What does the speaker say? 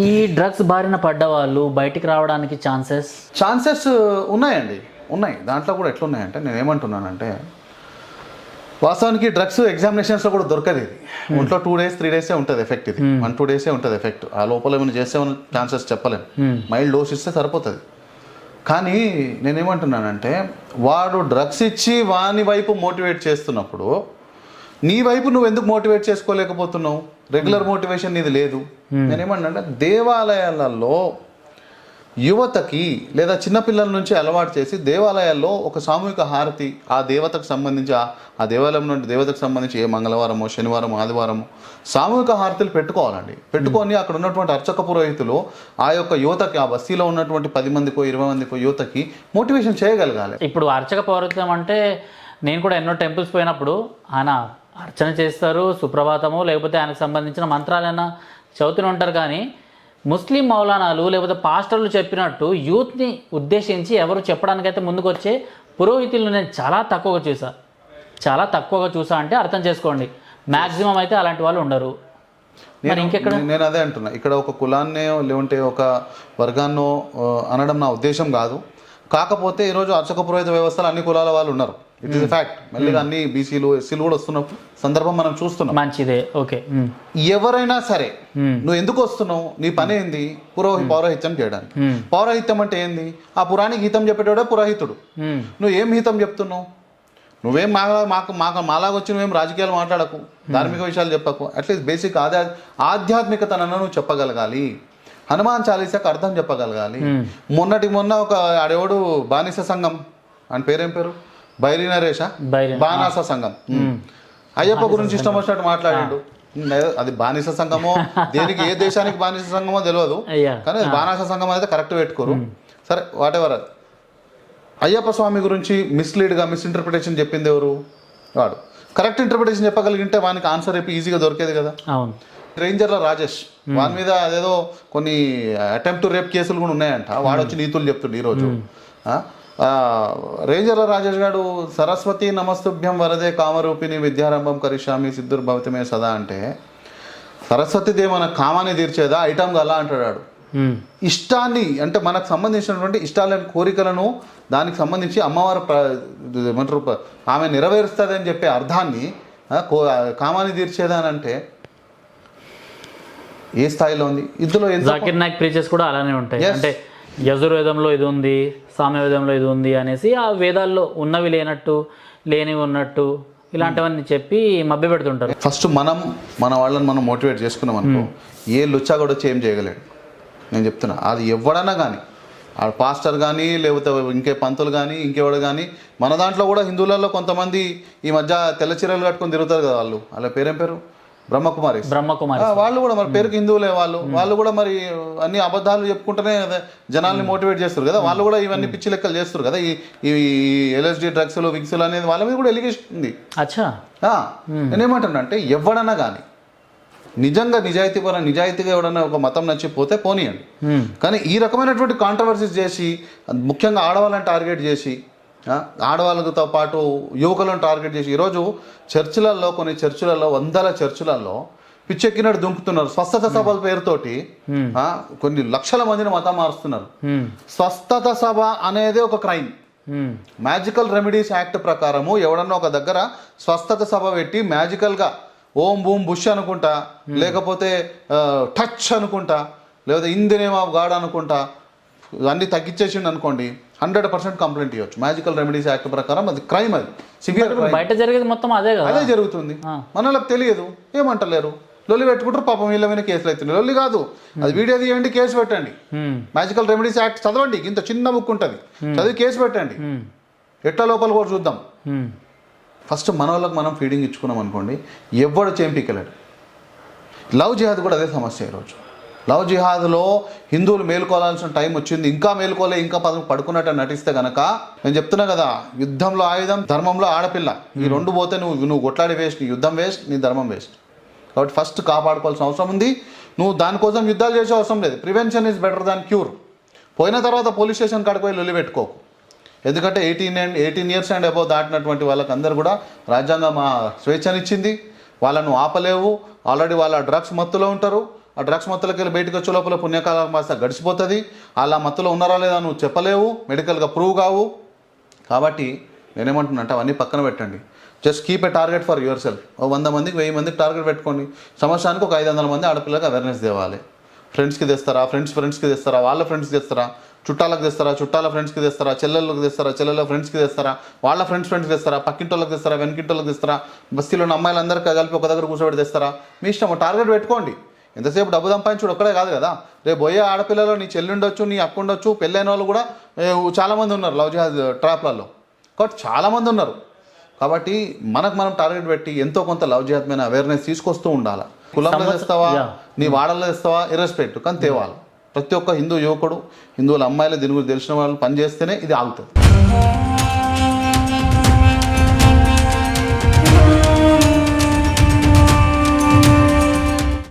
ఈ డ్రగ్స్ బారిన పడ్డ వాళ్ళు బయటికి రావడానికి ఛాన్సెస్ ఛాన్సెస్ ఉన్నాయండి. ఉన్నాయి. దాంట్లో కూడా ఎట్లున్నాయంటే నేను ఏమంటున్నానంటే వాస్తవానికి డ్రగ్స్ ఎగ్జామినేషన్స్లో కూడా దొరకదు ఇది. ఒంట్లో టూ డేస్ త్రీ డేసే ఉంటుంది ఎఫెక్ట్ ఇది. వన్ టూ డేసే ఉంటుంది ఎఫెక్ట్ ఆ లోపల ఏమైనా చేసే ఛాన్సెస్ చెప్పలేము మైల్డ్ డోస్ ఇస్తే సరిపోతుంది. కానీ నేనేమంటున్నానంటే వాడు డ్రగ్స్ ఇచ్చి వాని వైపు మోటివేట్ చేస్తున్నప్పుడు నీ వైపు నువ్వు ఎందుకు మోటివేట్ చేసుకోలేకపోతున్నావు? రెగ్యులర్ మోటివేషన్ నీది లేదు. నేనేమంటే దేవాలయాలలో యువతకి లేదా చిన్నపిల్లల నుంచి అలవాటు చేసి దేవాలయాల్లో ఒక సామూహిక హారతి ఆ దేవతకు సంబంధించి ఆ- ఆ దేవాలయం నుండి దేవతకు సంబంధించి ఏ మంగళవారమో శనివారం ఆదివారమో సామూహిక హారతులు పెట్టుకోవాలండి. పెట్టుకొని అక్కడ ఉన్నటువంటి అర్చక పురోహితులు ఆ యొక్క యువతకి ఆ బస్తీలో ఉన్నటువంటి పది మందికో ఇరవై మందికో యువతకి మోటివేషన్ చేయగలగాలి. ఇప్పుడు అర్చక పౌరత్వం అంటే నేను కూడా ఎన్నో టెంపుల్స్ పోయినప్పుడు ఆయన అర్చన చేస్తారు సుప్రభాతము లేకపోతే ఆయనకు సంబంధించిన మంత్రాలైనా చదువుతూనే ఉంటారు. కానీ ముస్లిం మౌలానాలు లేకపోతే పాస్టర్లు చెప్పినట్టు యూత్ని ఉద్దేశించి ఎవరు చెప్పడానికైతే ముందుకు వచ్చే పురోహితులను నేను చాలా తక్కువగా చూసా. చాలా తక్కువగా చూసా అంటే అర్థం చేసుకోండి. మ్యాక్సిమం అయితే అలాంటి వాళ్ళు ఉండరు. మరి ఇంకెక్కడ? నేను అదే అంటున్నా. ఇక్కడ ఒక కులాన్నే లేకుంటే ఒక వర్గాన్నో అనడం నా ఉద్దేశం కాదు. కాకపోతే ఈరోజు అర్చక పురోహిత వ్యవస్థలో అన్ని కులాల వాళ్ళు ఉన్నారు. ఇట్ ఇస్ ఫ్యాక్ట్ మెల్లిగా అన్ని బీసీలు ఎస్సీలు కూడా వస్తున్న సందర్భం మనం చూస్తున్నాం. మంచిదే. ఓకే. ఉమ్. ఎవరైనా సరే Hmm. నువ్వు ఎందుకు వస్తున్నావు? నీ పని ఏంది? పురోహి పౌరహిత్యం చేయడానికి. Hmm. పౌరహిత్యం అంటే ఏంది? ఆ పురాణికి హితం చెప్పేటోడే పురోహితుడు. నువ్వు ఏం హితం చెప్తున్నావు? నువ్వేం మా మాకు మాకు మాలాగా వచ్చి నువ్వేం రాజకీయాలు మాట్లాడకు ధార్మిక విషయాలు చెప్పకు. అట్లీస్ట్ బేసిక్ ఆధ్యా ఆధ్యాత్మికతనను నువ్వు చెప్పగలగాలి. హనుమాన్ చాలీసాకు అర్థం చెప్పగలగాలి. మొన్నటి మొన్న ఒక ఆడేవాడు బానిస సంఘం. అని పేరేం పేరు? బైరి నరేష బానాస సంఘం. అయ్యప్ప గురించి ఇష్టం వచ్చినట్టు మాట్లాడాడు. అది బానిస సంఘమో దేనికి ఏ దేశానికి బానిస సంఘమో తెలియదు కానీ బాణాస సంఘం అయితే కరెక్ట్ పెట్టుకోరు. సరే వాట్ ఎవర్ అది అయ్యప్ప స్వామి గురించి మిస్లీడ్గా మిస్ఇంటర్ప్రిటేషన్ చెప్పింది ఎవరు? వాడు. కరెక్ట్ ఇంటర్ప్రిటేషన్ చెప్పగలిగింటే వానికి ఆన్సర్ చెప్పి ఈజీగా దొరికేది కదా. అవును. రేంజర్ల రాజేష్. వాని మీద అదేదో కొన్ని అటెంప్ట్ రేప్ కేసులు కూడా ఉన్నాయంట. వాడు వచ్చి నీతులు చెప్తుండే ఈరోజు. రేంజర్ల రాజేష్ గారు సరస్వతి నమస్తుభ్యం వరదే కామరూపిణి విద్యారంభం కరిష్యామి సిద్ధుర్భవతమే సదా అంటే సరస్వతిదే మన కామాన్ని తీర్చేదా ఐటమ్ గలా అంటాడు. ఇష్టాన్ని అంటే మనకు సంబంధించినటువంటి ఇష్టాలను కోరికలను దానికి సంబంధించి అమ్మవారు ఏమంటారు ఆమె నెరవేరుస్తుందని చెప్పే అర్థాన్ని ఆ, కో- కామాన్ని తీర్చేదానంటే ఏ స్థాయిలో ఉంది ఇందులో జాకిర్ నాయక్ ప్రీచెస్ కూడా అలానే ఉంటాయి. అంటే యజుర్వేదంలో ఇది ఉంది సామ్యవేదంలో ఇది ఉంది అనేసి ఆ వేదాల్లో ఉన్నవి లేనట్టు లేనివి ఉన్నట్టు ఇలాంటివన్నీ చెప్పి మభ్య పెడుతుంటారు. ఫస్ట్ మనం మన వాళ్ళని మనం మోటివేట్ చేసుకున్నాం అనుకో ఏ లుచ్చా కూడా వచ్చి ఏం చేయగలేడు. నేను చెప్తున్నా అది ఎవడన్నా కానీ ఆ పాస్టర్ కానీ లేకపోతే ఇంకే పంతులు కానీ ఇంకెవడు కానీ మన దాంట్లో కూడా హిందువులలో కొంతమంది ఈ మధ్య తెల్ల చీరలు కట్టుకొని తిరుగుతారు కదా వాళ్ళు. వాళ్ళ పేరేం పేరు? బ్రహ్మకుమారి. బ్రహ్మకుమారి వాళ్ళు కూడా మరి పేరుకి హిందువులే వాళ్ళు. వాళ్ళు కూడా మరి అన్ని అబద్ధాలు చెప్పుకుంటేనే జనాల్ని మోటివేట్ చేస్తారు కదా. వాళ్ళు కూడా ఇవన్నీ పిచ్చి లెక్కలు చేస్తారు కదా. ఈ ఈ ఎల్ఎస్డి డ్రగ్స్లు విక్స్లు అనేది వాళ్ళ మీద కూడా ఎలిగేషన్ ఉంది. అచ్చా. నేనేమంటున్నా అంటే ఎవడన్నా కానీ నిజంగా నిజాయితీ పర నిజాయితీగా ఎవడన్నా ఒక మతం నచ్చిపోతే పోనీయండి. కానీ ఈ రకమైనటువంటి కాంట్రవర్సీస్ చేసి ముఖ్యంగా ఆడవాళ్ళని టార్గెట్ చేసి ఆడవాళ్ళతో పాటు యువకులను టార్గెట్ చేసి ఈరోజు చర్చిలలో కొన్ని చర్చిలలో వందల చర్చిలలో పిచ్చెక్కినట్టు దుంకుతున్నారు. స్వస్థత సభల పేరుతోటి ఆ, కొన్ని లక్షల మందిని మతం మారుస్తున్నారు. ఉమ్. స్వస్థత సభ అనేది ఒక క్రైమ్. మ్యాజికల్ రెమెడీస్ యాక్ట్ ప్రకారము ఎవడన్నా ఒక దగ్గర స్వస్థత సభ పెట్టి మ్యాజికల్గా ఓం బూమ్ బుష్ అనుకుంటా లేకపోతే టచ్ అనుకుంటా లేదా in the name of God అనుకుంటా అన్ని తగ్గించేసిండు అనుకోండి హండ్రెడ్ పర్సెంట్ కంప్లైంట్ ఇవ్వచ్చు. మ్యాజికల్ రెమెడీస్ యాక్ట్ ప్రకారం అది క్రైమ్ అది. సివియర్ బయట జరిగేది మొత్తం అదే కదా. అదే జరుగుతుంది. మనలకు తెలియదు. ఏమంటలేరు? లొల్లి పెట్టుకుంటారు పాపం వీళ్ళ మీద కేసులు అవుతున్నాయి. లొల్లి కాదు. అది వీడియో తీయండి కేసు పెట్టండి. మ్యాజికల్ రెమెడీస్ యాక్ట్ చదవండి. ఇంత చిన్న బుక్ ఉంటుంది. చదివి కేసు పెట్టండి. ఎట్లా లోపల కూడా చూద్దాం. ఫస్ట్ మన వాళ్ళకి మనం ఫీడింగ్ ఇచ్చుకున్నాం అనుకోండి ఎవ్వడు చేంపికలేడు. లవ్ జిహాద్ కూడా అదే సమస్య ఈరోజు. లవ్ జిహాద్లో హిందువులు మేలుకోవాల్సిన టైం వచ్చింది. ఇంకా మేలుకోలే ఇంకా పదం పడుకున్నట్టు నటిస్తే గనక నేను చెప్తున్నా కదా యుద్ధంలో ఆయుధం ధర్మంలో ఆడపిల్ల. ఈ రెండు పోతే నువ్వు నువ్వు కొట్లాడి వేస్ట్ నీ యుద్ధం వేస్ట్ నీ ధర్మం వేస్ట్. కాబట్టి ఫస్ట్ కాపాడుకోవాల్సిన అవసరం ఉంది. నువ్వు దానికోసం యుద్ధాలు చేసే అవసరం లేదు. Prevention is better than cure. పోయిన తర్వాత పోలీస్ స్టేషన్ కాడికి పోయి లొల్లి పెట్టుకోకు. ఎందుకంటే eighteen and eighteen years and above దాటినటువంటి వాళ్ళకి అందరు కూడా రాజ్యాంగం స్వేచ్ఛనిచ్చింది. వాళ్ళను ఆపలేవు. ఆల్రెడీ వాళ్ళ డ్రగ్స్ మత్తులో ఉంటారు. ఆ డ్రగ్స్ మత్తులకి వెళ్ళి బయటకు వచ్చే లోపల పుణ్యకాలం కాస్త గడిచిపోతుంది. అలా మత్తులో ఉన్నారా లేదా నువ్వు చెప్పలేవు. మెడికల్గా ప్రూవ్ కావు. కాబట్టి నేనేమంటున్నా అంటే అవన్నీ పక్కన పెట్టండి. Just keep a target for yourself ఓ వంద మందికి వెయ్యి మందికి టార్గెట్ పెట్టుకోండి. సంవత్సరానికి ఒక ఐదు వందల మంది ఆడపిల్లకి అవేర్నెస్ తేవాలి. ఫ్రెండ్స్కి తెస్తారా? ఫ్రెండ్స్ ఫ్రెండ్స్కి తెస్తారా? వాళ్ళ ఫ్రెండ్స్కి తెస్తారా? చుట్టాలకు తెస్తారా? చుట్టాల ఫ్రెండ్స్కి తెస్తారా? చెల్లెళ్ళకి తెస్తారా? చెల్లెళ్ళ ఫ్రెండ్స్కి తెస్తారా? వాళ్ళ ఫ్రెండ్స్ ఫ్రెండ్స్కి తెస్తారా? పక్కింటోళ్ళకి తెస్తారా? వెనకింటోళ్ళకి తెస్తారా? బస్తీలో ఉన్న అమ్మాయిలందరికీ కలిపి ఒక దగ్గర కూర్చోబెట్టి తెస్తారా? మీ ఇష్టం టార్గెట్ పెట్టుకోండి. ఎంతసేపు డబ్బు సంపాదించుడు ఒక్కడే కాదు కదా? రేపు పోయే ఆడపిల్లలు నీ చెల్లి ఉండొచ్చు నీ అక్క ఉండొచ్చు పెళ్ళైన వాళ్ళు కూడా చాలామంది ఉన్నారు లవ్ జిహాద్ ట్రాప్లలో. కాబట్టి చాలామంది ఉన్నారు. కాబట్టి మనకు మనం టార్గెట్ పెట్టి ఎంతో కొంత లవ్ జిహాద్ మీద అవేర్నెస్ తీసుకొస్తూ ఉండాలి? కులంలో తెస్తావా. నీ వాడల్లో తెస్తావా ఇర్రెస్పెక్ట్ కానీ తేవాలి. ప్రతి ఒక్క హిందూ యువకుడు హిందువుల అమ్మాయిలు దీని గురించి తెలిసిన వాళ్ళు పనిచేస్తేనే ఇది ఆగుతుంది.